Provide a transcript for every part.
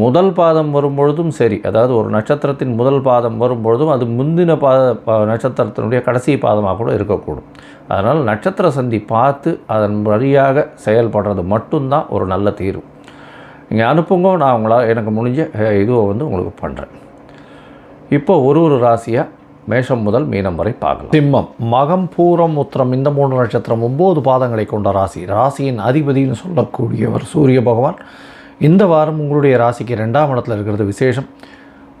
முதல் பாதம் வரும்பொழுதும் சரி. அதாவது ஒரு நட்சத்திரத்தின் முதல் பாதம் வரும்பொழுதும் அது முந்தின பாத நட்சத்திரத்தினுடைய கடைசி பாதமாக கூட இருக்கக்கூடும். அதனால் நட்சத்திர சந்தி பார்த்து அதன் வழியாக செயல்படுறது மட்டும்தான் ஒரு நல்ல தீர்வு. நீங்கள் அனுப்புங்க நான் உங்களால் எனக்கு முடிஞ்ச இதுவை வந்து உங்களுக்கு பண்ணுறேன் இப்போ ஒரு ஒரு ராசியாக மேஷம் முதல் மீனம் வரை பார்க்கலாம். சிம்மம் மகம் பூரம் உத்திரம் இந்த மூன்று நட்சத்திரம் ஒம்பது பாதங்களை கொண்ட ராசி. ராசியின் அதிபதினு சொல்லக்கூடியவர் சூரிய பகவான் இந்த வாரம் உங்களுடைய ராசிக்கு ரெண்டாம் இடத்துல இருக்கிறது விசேஷம்.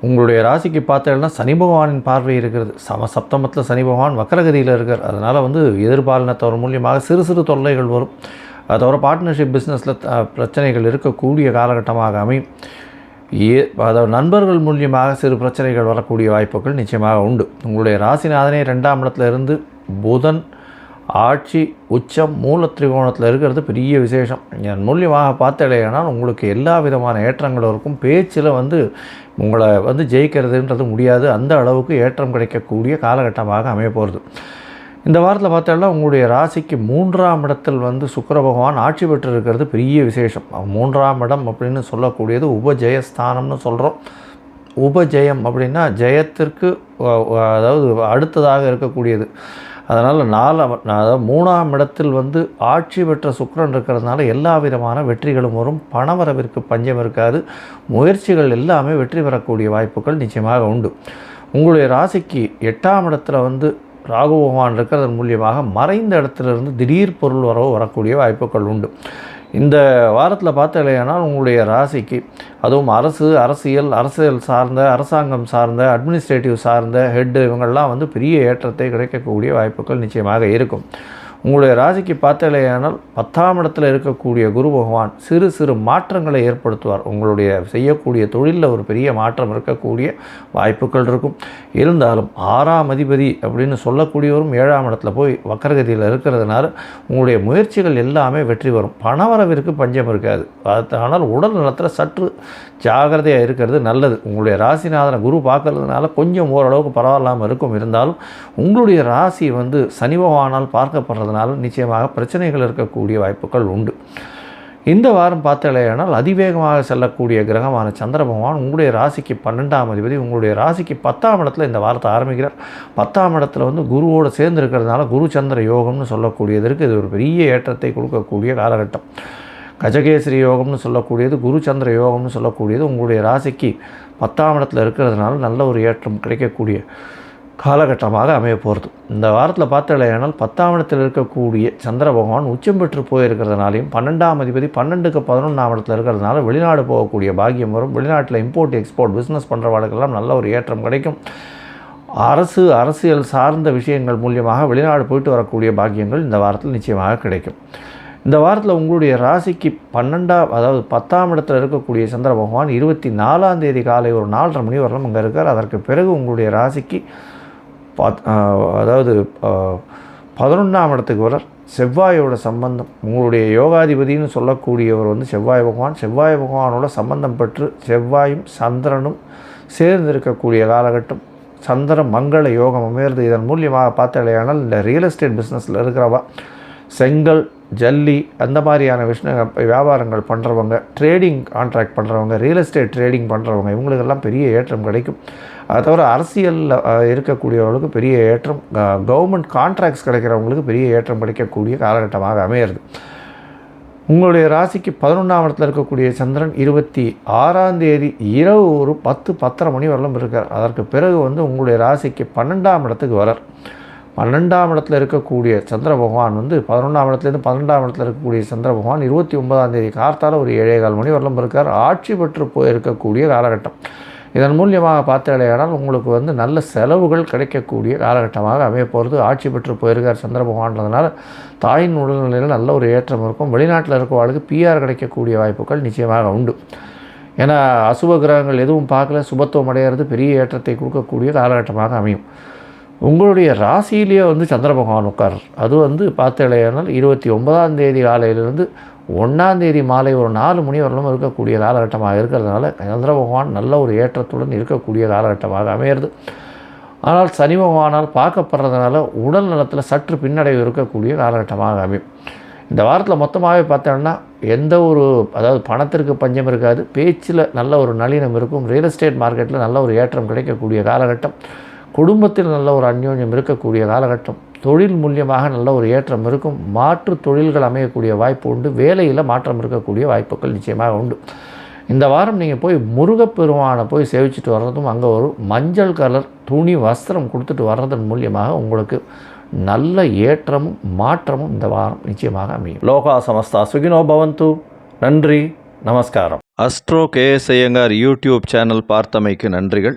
உங்களுடைய ராசிக்கு பார்த்தீங்கன்னா சனி பகவானின் பார்வை இருக்கிறது. சம சப்தமத்தில் சனி பகவான் வக்கரகதியில் இருக்கார். அதனால் வந்து எதிர்பாலினத்தவர் மூலியமாக சிறு சிறு தொல்லைகள் வரும். அது தவிர பார்ட்னர்ஷிப் பிஸ்னஸில் பிரச்சனைகள் இருக்கக்கூடிய காலகட்டமாக அமையும். ஏ அதாவது நண்பர்கள் மூலியமாக சிறு பிரச்சனைகள் வரக்கூடிய வாய்ப்புகள் நிச்சயமாக உண்டு. உங்களுடைய ராசிநாதனே ரெண்டாம் இடத்துல இருந்து புதன் ஆட்சி உச்சம் மூல திரிகோணத்தில் இருக்கிறது பெரிய விசேஷம். என் மூலியமாக பார்த்தலையானால் உங்களுக்கு எல்லா விதமான ஏற்றங்களும் இருக்கும். பேச்சில் வந்து உங்களை வந்து ஜெயிக்கிறதுன்றது முடியாது. அந்த அளவுக்கு ஏற்றம் கிடைக்கக்கூடிய காலகட்டமாக அமைய போகிறது இந்த வாரத்தில் பார்த்தோம்னா உங்களுடைய ராசிக்கு மூன்றாம் இடத்தில் வந்து சுக்கர பகவான் ஆட்சி பெற்று இருக்கிறது பெரிய விசேஷம். மூன்றாம் இடம் அப்படின்னு சொல்லக்கூடியது உபஜெயஸ்தானம்னு சொல்கிறோம் உபஜெயம் அப்படின்னா ஜெயத்திற்கு அதாவது அடுத்ததாக இருக்கக்கூடியது. அதனால் நாலாம் அதாவது மூணாம் இடத்தில் வந்து ஆட்சி பெற்ற சுக்கரன் இருக்கிறதுனால எல்லா விதமான வெற்றிகளும் வரும். பணவரவிற்கு பஞ்சம் இருக்காது. முயற்சிகள் எல்லாமே வெற்றி பெறக்கூடிய வாய்ப்புகள் நிச்சயமாக உண்டு. உங்களுடைய ராசிக்கு எட்டாம் இடத்துல வந்து ராகு பகவான் இருக்கிறதன் மூலியமாக மறைந்த இடத்துலேருந்து திடீர் பொருள் வரவு வரக்கூடிய வாய்ப்புகள் உண்டு. இந்த வாரத்தில் பார்த்தலையானால் உங்களுடைய ராசிக்கு அதுவும் அரசு அரசியல் அரசியல் சார்ந்த அரசாங்கம் சார்ந்த அட்மினிஸ்ட்ரேட்டிவ் சார்ந்த ஹெட்டு இவங்கெல்லாம் வந்து பெரிய ஏற்றத்தை கிடைக்கக்கூடிய வாய்ப்புகள் நிச்சயமாக இருக்கும். உங்களுடைய ராசிக்கு பார்த்தாலேயானால் பத்தாம் இடத்துல இருக்கக்கூடிய குரு பகவான் சிறு சிறு மாற்றங்களை ஏற்படுத்துவார். உங்களுடைய செய்யக்கூடிய தொழிலில் ஒரு பெரிய மாற்றம் இருக்கக்கூடிய வாய்ப்புகள் இருக்கும். இருந்தாலும் ஆறாம் அதிபதி அப்படின்னு சொல்லக்கூடியவரும் ஏழாம் இடத்துல போய் வக்கரகதியில் இருக்கிறதுனால உங்களுடைய முயற்சிகள் எல்லாமே வெற்றி வரும் பணவரவிற்கு பஞ்சம் இருக்காது. ஆனால் உடல் நலத்தில் சற்று ஜாகிரதையாக இருக்கிறது நல்லது. உங்களுடைய ராசிநாதனை குரு பார்க்கறதுனால கொஞ்சம் ஓரளவுக்கு பரவாயில்லாமல் இருக்கும். இருந்தாலும் உங்களுடைய ராசி வந்து சனி பகவானால் பார்க்கப்படுறதுனால நிச்சயமாக பிரச்சனைகள் இருக்கக்கூடிய வாய்ப்புகள் உண்டு. இந்த வாரம் பார்த்தலையானால் அதிவேகமாக செல்லக்கூடிய கிரகமான சந்திர பகவான் உங்களுடைய ராசிக்கு பன்னெண்டாம் அதிபதி உங்களுடைய ராசிக்கு பத்தாம் இடத்துல இந்த வாரத்தை ஆரம்பிக்கிறார். பத்தாம் இடத்துல வந்து குருவோடு சேர்ந்து இருக்கிறதுனால குரு சந்திர யோகம்னு சொல்லக்கூடியதற்கு இது ஒரு பெரிய ஏற்றத்தை கொடுக்கக்கூடிய காலகட்டம். கஜகேசரி யோகம்னு சொல்லக்கூடியது குரு சந்திர யோகம்னு சொல்லக்கூடியது உங்களுடைய ராசிக்கு பத்தாம் இடத்துல இருக்கிறதுனால நல்ல ஒரு ஏற்றம் கிடைக்கக்கூடிய காலகட்டமாக அமைய போகிறது இந்த வாரத்தில் பார்த்தலையானால் பத்தாம் இடத்தில் இருக்கக்கூடிய சந்திர பகவான் உச்சம் பெற்று போயிருக்கிறதுனாலையும் பன்னெண்டாம் அதிபதி பன்னெண்டுக்கு பதினொன்றாம் இடத்துல இருக்கிறதுனால வெளிநாடு போகக்கூடிய பாக்கியம் வரும். வெளிநாட்டில் இம்போர்ட் எக்ஸ்போர்ட் பிஸ்னஸ் பண்ணுறவாளுக்கெல்லாம் நல்ல ஒரு ஏற்றம் கிடைக்கும். அரசு அரசியல் சார்ந்த விஷயங்கள் மூலியமாக வெளிநாடு போயிட்டு வரக்கூடிய பாக்கியங்கள் இந்த வாரத்தில் நிச்சயமாக கிடைக்கும். இந்த வாரத்தில் உங்களுடைய ராசிக்கு பன்னெண்டாம் அதாவது பத்தாம் இடத்துல இருக்கக்கூடிய சந்திர பகவான் இருபத்தி நாலாம் தேதி காலை ஒரு நாலரை மணி வரலாம் அங்கே இருக்கார். அதற்கு பிறகு உங்களுடைய ராசிக்கு பத் அதாவது பதினொன்றாம் இடத்துக்கு வர செவ்வாயோட சம்பந்தம். உங்களுடைய யோகாதிபதினு சொல்லக்கூடியவர் வந்து செவ்வாய் பகவான். செவ்வாய் பகவானோட சம்பந்தம் பெற்று செவ்வாயும் சந்திரனும் சேர்ந்து இருக்கக்கூடிய காலகட்டம். சந்திர மங்கள யோகம் அமையிறது. இதன் மூலியமாக பார்த்தாலேயானால் இந்த ரியல் எஸ்டேட் பிஸ்னஸில் இருக்கிறவா செங்கல் ஜல்லி அந்த மாதிரியான விஷய வியாபாரங்கள் பண்ணுறவங்க ட்ரேடிங் கான்ட்ராக்ட் பண்ணுறவங்க ரியல் எஸ்டேட் ட்ரேடிங் பண்ணுறவங்க இவங்களுக்கெல்லாம் பெரிய ஏற்றம் கிடைக்கும். அதை தவிர அரசியலில் இருக்கக்கூடியவர்களுக்கு பெரிய ஏற்றம் கவர்மெண்ட் கான்ட்ராக்ட்ஸ் கிடைக்கிறவங்களுக்கு பெரிய ஏற்றம் கிடைக்கக்கூடிய காலகட்டமாக அமையிறது. உங்களுடைய ராசிக்கு பதினொன்றாம் இடத்துல இருக்கக்கூடிய சந்திரன் இருபத்தி ஆறாம் தேதி இரவு ஒரு பத்து பத்தரை மணி வரலும் இருக்கார். அதற்கு பிறகு வந்து உங்களுடைய ராசிக்கு பன்னெண்டாம் இடத்துக்கு வரார். பன்னெண்டாம் இடத்துல இருக்கக்கூடிய சந்திர பகவான் வந்து பதினொன்றாம் இடத்துலேருந்து பன்னெண்டாம் இடத்துல இருக்கக்கூடிய சந்திர பகவான் இருபத்தி ஒன்பதாம் தேதி கார்த்தால் ஒரு ஏழே கால் மணி வரலும் இருக்கார். ஆட்சி பெற்று போயிருக்கக்கூடிய காலகட்டம். இதன் மூலியமாக பார்த்தாலேயானால் உங்களுக்கு வந்து நல்ல செலவுகள் கிடைக்கக்கூடிய காலகட்டமாக அமைய போகிறது. ஆட்சி பெற்று போயிருக்கார் சந்திர பகவான்றதுனால தாயின் உடல்நிலையில் நல்ல ஒரு ஏற்றம் இருக்கும். வெளிநாட்டில் இருக்கவாளுக்கு பிஆர் கிடைக்கக்கூடிய வாய்ப்புகள் நிச்சயமாக உண்டு. ஏன்னா அசுப கிரகங்கள் எதுவும் பார்க்கல. சுபத்துவம் அடையிறது பெரிய ஏற்றத்தை கொடுக்கக்கூடிய காலகட்டமாக அமையும். உங்களுடைய ராசியிலேயே வந்து சந்திர பகவான் உட்கார் அது வந்து பார்த்தேனால் இருபத்தி ஒன்பதாம் தேதி காலையிலிருந்து ஒன்றாந்தேதி மாலை ஒரு நாலு மணி வரலும் இருக்கக்கூடிய காலகட்டமாக இருக்கிறதுனால சந்திர பகவான் நல்ல ஒரு ஏற்றத்துடன் இருக்கக்கூடிய காலகட்டமாக அமையிறது. ஆனால் சனி பகவானால் பார்க்கப்படுறதுனால உடல் நலத்தில் சற்று பின்னடைவு இருக்கக்கூடிய காலகட்டமாக அமையும். இந்த வாரத்தில் மொத்தமாகவே பார்த்தோம்னா எந்த ஒரு அதாவது பணத்திற்கு பஞ்சம் இருக்காது. பேச்சில் நல்ல ஒரு நளினம் இருக்கும். ரியல் எஸ்டேட் மார்க்கெட்டில் நல்ல ஒரு ஏற்றம் கிடைக்கக்கூடிய காலகட்டம். குடும்பத்தில் நல்ல ஒரு அந்யோன்யம் இருக்கக்கூடிய காலகட்டம். தொழில் மூலியமாக நல்ல ஒரு ஏற்றம் இருக்கும். மாற்று தொழில்கள் அமையக்கூடிய வாய்ப்பு உண்டு. வேலையில் மாற்றம் இருக்கக்கூடிய வாய்ப்புகள் நிச்சயமாக உண்டு. இந்த வாரம் நீங்கள் போய் முருகப்பெருமானை போய் சேவிச்சுட்டு வர்றதும் அங்கே ஒரு மஞ்சள் கலர் துணி வஸ்திரம் கொடுத்துட்டு வர்றதன் மூலியமாக உங்களுக்கு நல்ல ஏற்றமும் மாற்றமும் இந்த வாரம் நிச்சயமாக அமையும். லோகா சமஸ்தா சுகினோ பவந்து. நன்றி. நமஸ்காரம். Astro KS Iyengar YouTube channel பார்த்தமைக்கு நன்றிகள்.